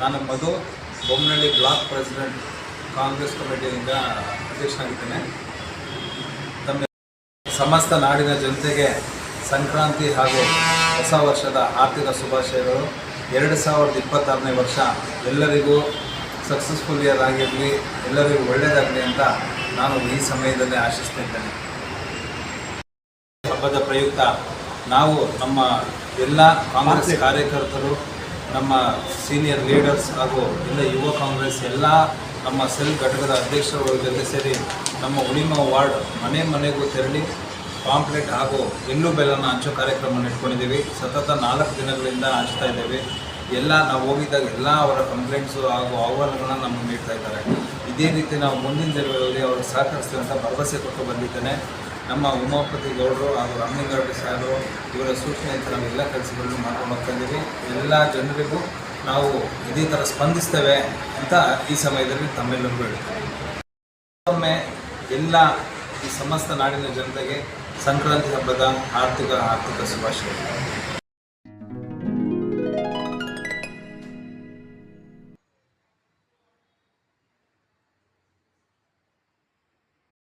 ನಾನು Madhu Bommanahalli block president Congress ಕಮಿಟಿಯಿಂದ ಅಧ್ಯಕ್ಷನಾಗಿದ್ದೇನೆ. ತಮ್ಮ ಸಮಸ್ತ ನಾಡಿನ ಜನತೆಗೆ ಸಂಕ್ರಾಂತಿ ಹಾಗೂ ಹೊಸ ವರ್ಷದ ಆರ್ಥಿಕ ಶುಭಾಶಯಗಳು. ಎರಡು ಸಾವಿರದ ಇಪ್ಪತ್ತಾರನೇ ವರ್ಷ ಎಲ್ಲರಿಗೂ ಸಕ್ಸಸ್ಫುಲ್ ಇಯರ್ ಆಗಿರಲಿ ಎಲ್ಲರಿಗೂ ಒಳ್ಳೆಯದಾಗಲಿ ಅಂತ ನಾನು ಈ ಸಮಯದಲ್ಲಿ ಆಶಿಸ್ತಿದ್ದೇನೆ. ಹಬ್ಬದ ಪ್ರಯುಕ್ತ ನಾವು ನಮ್ಮ ಎಲ್ಲ ಕಾಂಗ್ರೆಸ್ ಕಾರ್ಯಕರ್ತರು ನಮ್ಮ ಸೀನಿಯರ್ ಲೀಡರ್ಸ್ ಹಾಗೂ ಇಲ್ಲ ಯುವ ಕಾಂಗ್ರೆಸ್ ಎಲ್ಲ ನಮ್ಮ ಸೆಲ್ ಘಟಕದ ಅಧ್ಯಕ್ಷರುಗಳ ಜೊತೆ ಸೇರಿ ನಮ್ಮ ಉಳಿಮ ವಾರ್ಡ್ ಮನೆ ಮನೆಗೂ ತೆರಳಿ ಪಾಂಪ್ಲೆಟ್ ಹಾಗೂ ಎಳ್ಳು ಬೆಲ್ಲನ ಹಂಚೋ ಕಾರ್ಯಕ್ರಮವನ್ನು ಇಟ್ಕೊಂಡಿದ್ದೀವಿ. ಸತತ ನಾಲ್ಕು ದಿನಗಳಿಂದ ಹಂಚ್ತಾ ಇದ್ದೇವೆ. ಎಲ್ಲ ನಾವು ಹೋಗಿದ್ದಾಗ ಎಲ್ಲ ಅವರ ಕಂಪ್ಲೇಂಟ್ಸು ಹಾಗೂ ಆಹ್ವಾನಗಳನ್ನು ನಮಗೆ ನೀಡ್ತಾ ಇದ್ದಾರೆ. ಇದೇ ರೀತಿ ನಾವು ಮುಂದಿನ ದಿನಗಳಲ್ಲಿ ಅವ್ರಿಗೆ ಸಹಕರಿಸ್ತೀವಿ ಅಂತ ಭರವಸೆ ಕೊಟ್ಟು ಬಂದಿದ್ದೇನೆ. ನಮ್ಮ ಉಮಾಪತಿ ಗೌಡರು ಹಾಗೂ ರಾಮಲಿಂಗಾರೆಡ್ಡಿ ಸಾರು ಇವರ ಸೂಚನೆಯಂತೆ ನಾವು ಎಲ್ಲ ಕೆಲಸಗಳನ್ನು ಮಾಡ್ಕೊಂಡು ಎಲ್ಲ ಜನರಿಗೂ ನಾವು ಇದೇ ಥರ ಸ್ಪಂದಿಸ್ತೇವೆ ಅಂತ ಈ ಸಮಯದಲ್ಲಿ ತಮ್ಮೆಲ್ಲರಿಗೂ ಹೇಳ್ತೇವೆ ಮತ್ತೊಮ್ಮೆ ಎಲ್ಲ ಈ ಸಮಸ್ತ ನಾಡಿನ ಜನತೆಗೆ ಸಂಕ್ರಾಂತಿ ಹಬ್ಬದ ಆರ್ಥಿಕ ಆರ್ಥಿಕ ಶುಭಾಶಯಗಳು.